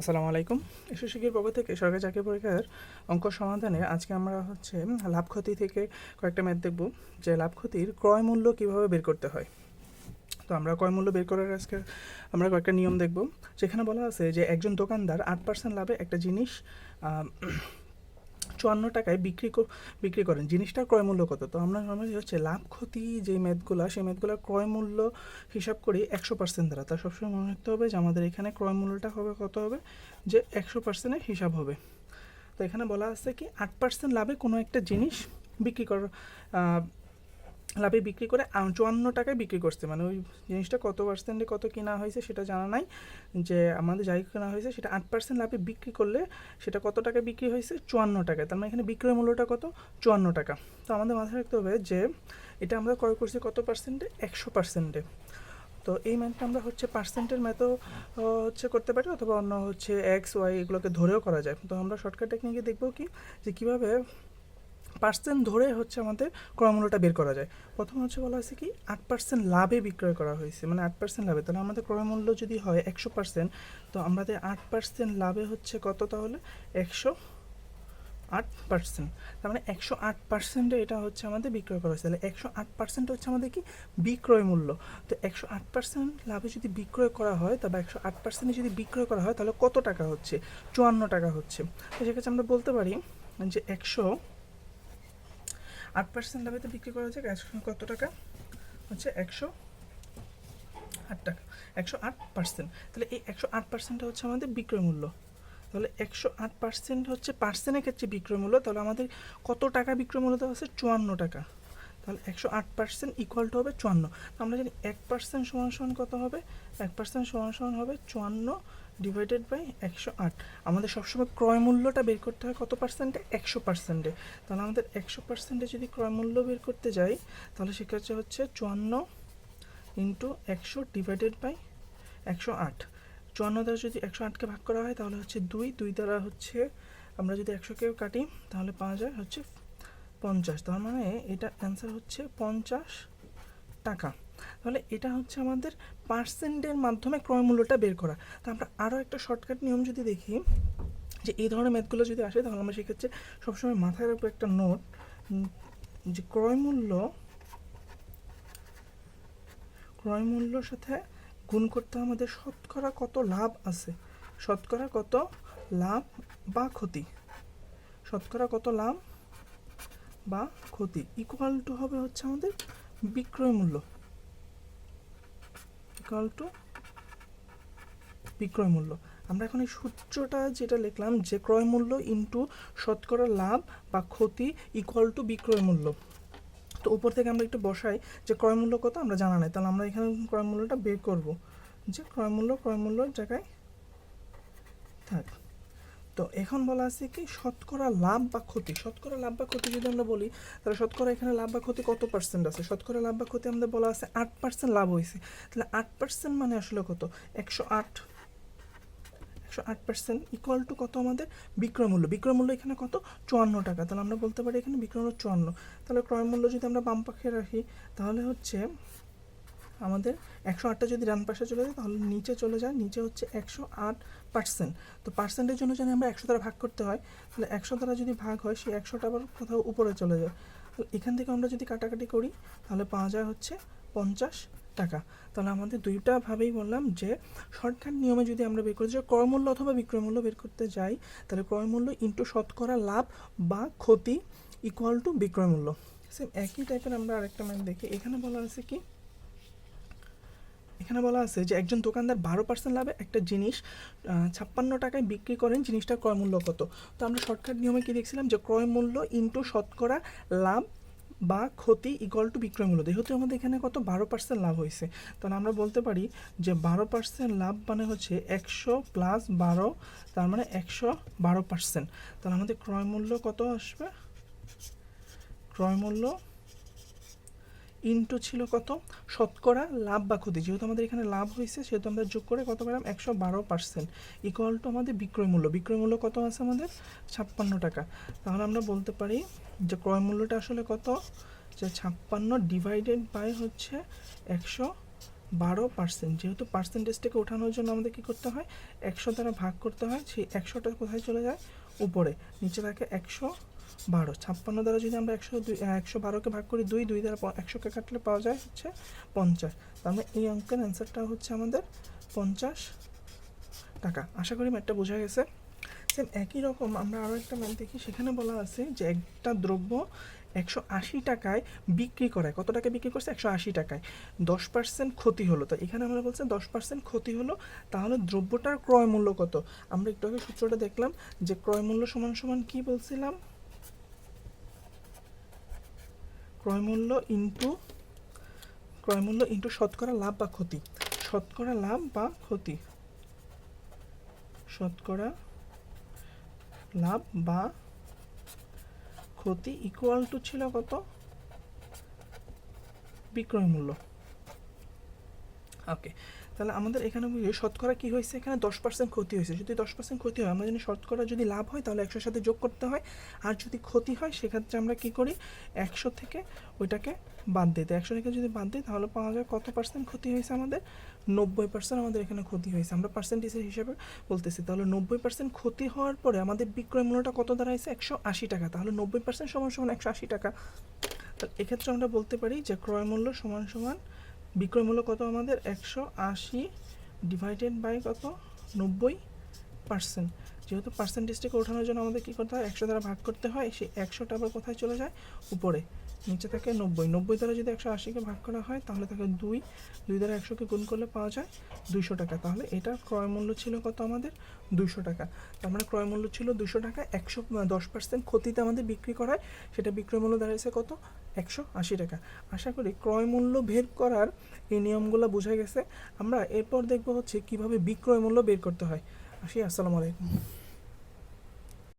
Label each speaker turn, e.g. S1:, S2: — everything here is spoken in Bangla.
S1: আসসালামু আলাইকুম। এসব শিক্ষির পক্ষ থেকে সরকারি চাকরি পরীক্ষার অঙ্ক সমাধানে আজকে আমরা হচ্ছে লাভ ক্ষতি থেকে কয়েকটা ম্যাথ দেখব যে লাভ ক্ষতির ক্রয় মূল্য কীভাবে বের করতে হয়। তো আমরা ক্রয় মূল্য বের করার আজকে আমরা কয়েকটা নিয়ম দেখব। সেখানে বলা আছে যে একজন দোকানদার আট পার্সেন্ট লাভে একটা জিনিস চুয়ান্ন টাকায় বিক্রি কর- বিক্রি করেন। জিনিসটা ক্রয় মূল্য কত? তো আমরা নর্মালি হচ্ছে লাভ ক্ষতি যে ম্যাথগুলো সেই ম্যাথগুলো ক্রয় মূল্য হিসাব করি একশো পার্সেন্ট দ্বারা। তা সবসময় মনে রাখতে হবে যে আমাদের এখানে ক্রয় মূল্যটা হবে কত হবে? যে একশো পার্সেন্টের হিসাব হবে। তো এখানে বলা আছে কি, আট পার্সেন্ট লাভে কোনো একটা জিনিস বিক্রি কর লাভে বিক্রি করে চুয়ান্ন টাকায় বিক্রি করছে। মানে ওই জিনিসটা কত পার্সেন্টে কত কেনা হয়েছে সেটা জানা নাই। যে আমাদের যাই কেনা হয়েছে, সেটা আট পার্সেন্ট লাভে বিক্রি করলে সেটা কত টাকায় বিক্রি হয়েছে? চুয়ান্ন টাকায়। তার মানে এখানে বিক্রয় মূল্যটা কত? চুয়ান্ন টাকা। তো আমাদের মাথায় রাখতে হবে যে এটা আমরা ক্রয় করছি কত পার্সেন্টে একশো পার্সেন্টে তো এই ম্যাথটা আমরা হচ্ছে পার্সেন্টের ম্যাথও হচ্ছে করতে পারি অথবা অন্য হচ্ছে এক্স ওয়াই এগুলোকে ধরেও করা যায়। তো আমরা শর্টকাট টেকনিকে দেখব কি? যে কীভাবে পার্সেন্ট ধরে হচ্ছে আমাদের ক্রয়মূল্যটা বের করা যায়। প্রথম হচ্ছে বলা হয়েছে কি, আট পার্সেন্ট লাভে বিক্রয় করা হয়েছে। মানে আট পার্সেন্ট লাভে। তাহলে আমাদের ক্রয়মূল্য যদি হয় একশো পার্সেন্ট তো আমাদের আট পার্সেন্ট লাভে হচ্ছে কত তাহলে? একশো আট পার্সেন্ট তার মানে একশো আট পার্সেন্টে এটা হচ্ছে আমাদের বিক্রয় করা হয়েছে। তাহলে একশো আট পার্সেন্ট হচ্ছে আমাদের কি? বিক্রয় মূল্য। তো একশো আট পার্সেন্ট লাভে যদি বিক্রয় করা হয়, তবে একশো আট পার্সেন্টে যদি বিক্রয় করা হয়, তাহলে কত টাকা হচ্ছে? চুয়ান্ন টাকা হচ্ছে। তো সেক্ষেত্রে আমরা বলতে পারি যে একশো আট পার্সেন্ট লাভে তো বিক্রি করা একশো কত টাকা? হচ্ছে একশো আট টাকা, একশো আট পার্সেন্ট তাহলে এই একশো আট পার্সেন্টটা হচ্ছে আমাদের বিক্রয় মূল্য। তাহলে একশো আট পার্সেন্ট হচ্ছে পার্সেন্টের ক্ষেত্রে বিক্রয় মূল্য, তাহলে আমাদের কত টাকা বিক্রয় মূল্য দেওয়া হচ্ছে চুয়ান্ন টাকা। তাহলে একশো আট পার্সেন্ট ইকুয়াল টু হবে চুয়ান্ন। আমরা জানি এক পার্সেন্ট সমান সমান কত হবে? এক পার্সেন্ট সমান সমান হবে চুয়ান্ন ডিভাইডেড বাই একশো আট। আমাদের সবসময় ক্রয় মূল্যটা বের করতে হয় কত পার্সেন্টে একশো পার্সেন্টে তাহলে আমাদের একশো পার্সেন্টে যদি ক্রয় মূল্য বের করতে যাই, তাহলে সেক্ষেত্রে হচ্ছে চুয়ান্ন ইন্টু একশো ডিভাইডেড বাই একশো আট। চুয়ান্ন দ্বারা যদি একশো আটকে ভাগ করা হয়, তাহলে হচ্ছে দুই। দুই দ্বারা হচ্ছে আমরা যদি একশোকেও কাটি, তাহলে পাওয়া যায় হচ্ছে পঞ্চাশ। তার মানে এটা অ্যান্সার হচ্ছে পঞ্চাশ টাকা। তাহলে এটা হচ্ছে আমাদের পার্সেন্টের মাধ্যমে ক্রয় মূল্যটা বের করা। তা আমরা আরও একটা শর্টকাট নিয়ম যদি দেখি, যে এই ধরনের ম্যাথগুলো যদি আসে, তাহলে আমরা সেক্ষেত্রে সবসময় মাথায় রাখব একটা নোট যে ক্রয় মূল্য, ক্রয় সাথে গুণ করতে আমাদের শতকরা কত লাভ আছে? শতকরা কত লাভ বা ক্ষতি? শতকরা কত লাভ বা ক্ষতি? ইকুয়াল টু হবে হচ্ছে আমাদের বিক্রয় মূল্য। ইকুয়াল টু বিক্রয় মূল্য। আমরা এখন এই সূত্রটা যেটা লিখলাম যে ক্রয় মূল্য ইন্টু শতকরা লাভ বা ক্ষতি ইকুয়াল টু বিক্রয় মূল্য। তো উপর থেকে আমরা একটু বসাই যে ক্রয় মূল্য কত, আমরা জানা নাই। তাহলে আমরা এখানে ক্রয় মূল্যটা বের করব। যে ক্রয় মূল্য, ক্রয় মূল্যর জায়গায় থাক। তো এখন বলা আছে কি, শতকরা লাভ বা ক্ষতি। শতকরা লাভ বা ক্ষতি যদি আমরা বলি, তাহলে শতকরা এখানে লাভ বা ক্ষতি কত পার্সেন্ট আছে? শতকরা লাভ বা ক্ষতি আমাদের বলা আছে আট পার্সেন্ট লাভ হয়েছে তাহলে আট পার্সেন্ট মানে আসলে কত? একশো আট। একশো আট পার্সেন্ট ইকুয়াল টু কত আমাদের? বিক্রয় মূল্য। বিক্রয় মূল্য এখানে কত? চুয়ান্ন টাকা। তাহলে আমরা বলতে পারি এখানে বিক্রয় চুয়ান্ন। তাহলে ক্রয় মূল্য যদি আমরা বাম পাশে রাখি, তাহলে হচ্ছে আমাদের একশো আটটা যদি ডান পাশে চলে যায়, তাহলে নিচে চলে যায়, নিচে হচ্ছে একশো আট পার্সেন্ট তো পার্সেন্টের জন্য যদি আমরা একশো দ্বারা ভাগ করতে হয়, তাহলে একশো দ্বারা যদি ভাগ হয়, সেই একশোটা আবার কোথাও উপরে চলে যায়। তাহলে এখান থেকে আমরা যদি কাটাকাটি করি, তাহলে পাওয়া যায় হচ্ছে পঞ্চাশ টাকা। তাহলে আমাদের দুইটা ভাবেই বললাম যে শর্টকাট নিয়মে যদি আমরা বের করি, যে ক্রয় মূল্য অথবা বিক্রয়মূল্য বের করতে যাই, তাহলে ক্রয় মূল্য ইন্টু শতকরা লাভ বা ক্ষতি ইকুয়াল টু বিক্রয়মূল্য। সেম একই টাইপের আমরা আরেকটা ম্যান দেখি। এখানে বলা আছে কি? এখানে বলা আছে যে একজন দোকানদার বারো পার্সেন্ট লাভে একটা জিনিস ছাপ্পান্ন টাকায় বিক্রি করেন, জিনিসটার ক্রয় মূল্য কত? তো আমরা শর্টকাট নিয়মে কি দেখছিলাম যে ক্রয় মূল্য ইন্টু শতকরা লাভ বা ক্ষতি ইকুয়াল টু বিক্রয় মূল্য। যেহেতু আমাদের এখানে কত? বারো পার্সেন্ট লাভ হয়েছে। তাহলে আমরা বলতে পারি যে বারো পার্সেন্ট লাভ মানে হচ্ছে একশো প্লাস বারো, তার মানে একশো বারো পার্সেন্ট তাহলে আমাদের ক্রয় মূল্য কত আসবে? ক্রয় মূল্য ইন্টু ছিল কত? শতকরা লাভ বা ক্ষতি। যেহেতু আমাদের এখানে লাভ হয়েছে, সেহেতু আমরা যোগ করে কত পেলাম? একশো বারো পার্সেন্ট ইকুয়াল টু আমাদের বিক্রয় মূল্য। বিক্রয় মূল্য কত আছে আমাদের? ছাপ্পান্ন টাকা। তাহলে আমরা বলতে পারি যে ক্রয় মূল্যটা আসলে কত? যে ছাপ্পান্ন ডিভাইডেড বাই হচ্ছে একশো বারো পার্সেন্ট যেহেতু পার্সেন্টেজটাকে ওঠানোর জন্য আমাদের কী করতে হয়? একশো দ্বারা ভাগ করতে হয়। সেই একশোটা কোথায় চলে যায়? উপরে। নিচে থাকে একশো বারো, ছাপ্পান্ন দ্বারা যদি আমরা একশো দুই একশো বারোকে ভাগ করি, দুই দুই দ্বারা একশোকে কাটলে পাওয়া যায় হচ্ছে পঞ্চাশ। তার মানে এই অঙ্কের অ্যান্সারটা হচ্ছে আমাদের পঞ্চাশ টাকা। আশা করি ম্যাটটা বোঝা গেছে। সেম একই রকম, আমরা আরও একটা ম্যাথ দেখি, সেখানে বলা আছে যে একটা দ্রব্য একশো আশি টাকায় বিক্রি করায় কত টাকায় বিক্রি করছে? একশো আশি টাকায়। দশ পার্সেন্ট ক্ষতি হলো। তো এখানে আমরা বলছি দশ পার্সেন্ট ক্ষতি হলো, তাহলে দ্রব্যটার ক্রয় মূল্য কত? আমরা একটু আগে সূত্রটা দেখলাম যে ক্রয় মূল্য সমান সমান কী বলছিলাম? ক্রয় ইনটু ইন্টু ক্রয়মূল্য ইন্টু শতকরা লাভ বা ক্ষতি। শতকরা লাভ বা ক্ষতি। শতকরা লাভ বা ক্ষতি ইকুয়াল টু ছিল কত? বিক্রয় মূল্য ওকে তাহলে আমাদের এখানে বুঝি শতকরা কি হয়েছে? এখানে দশ পার্সেন্ট ক্ষতি হয়েছে। যদি দশ পার্সেন্ট ক্ষতি হয় আমরা জানি শতকরা যদি লাভ হয়, তাহলে একশোর সাথে যোগ করতে হয়। আর যদি ক্ষতি হয়, সেক্ষেত্রে আমরা কি করি? একশো থেকে ওইটাকে বাদ দিতে একশো থেকে যদি বাদ দিই, তাহলে পাওয়া যায় কত পার্সেন্ট ক্ষতি হয়েছে আমাদের? নব্বই পার্সেন্ট আমাদের এখানে ক্ষতি হয়েছে। আমরা পার্সেন্টেজের হিসাবে বলতেছি। তাহলে নব্বই পার্সেন্ট ক্ষতি হওয়ার পরে আমাদের বিক্রয় মূল্যটা কত দাঁড়াইছে? একশো আশি টাকা। তাহলে নব্বই পার্সেন্ট সমান সমান একশো আশি টাকা। এক্ষেত্রে আমরা বলতে পারি যে ক্রয় মূল্য সমান সমান বিক্রয় মূল্য কত আমাদের? একশো আশি ডিভাইডেড বাই কত? নব্বই পার্সেন্ট যেহেতু পার্সেন্টেজটাকে ওঠানোর জন্য আমাদের কী করতে হয়? একশো দ্বারা ভাগ করতে হয়, সেই একশোটা আবার কোথায় চলে যায়? উপরে। নিচে থাকে নব্বই। নব্বই দ্বারা যদি একশো আশিকে ভাগ করা হয়, তাহলে তাকে দুই দুই দ্বারা একশোকে গুণ করলে পাওয়া যায় দুইশো টাকা। তাহলে এটার ক্রয় মূল্য ছিল কত আমাদের? দুইশো টাকা। তার মানে ক্রয় মূল্য ছিল দুশো টাকা। একশো দশ পার্সেন্ট ক্ষতিতে আমাদের বিক্রি করায় সেটা বিক্রয় মূল্য দাঁড়িয়েছে কত? একশো আশি টাকা। আশা করি ক্রয় মূল্য বের করার এই নিয়মগুলো বোঝা গেছে। আমরা এরপর দেখব হচ্ছে কীভাবে বিক্রয় মূল্য বের করতে হয়। আসি, আসসালামু আলাইকুম।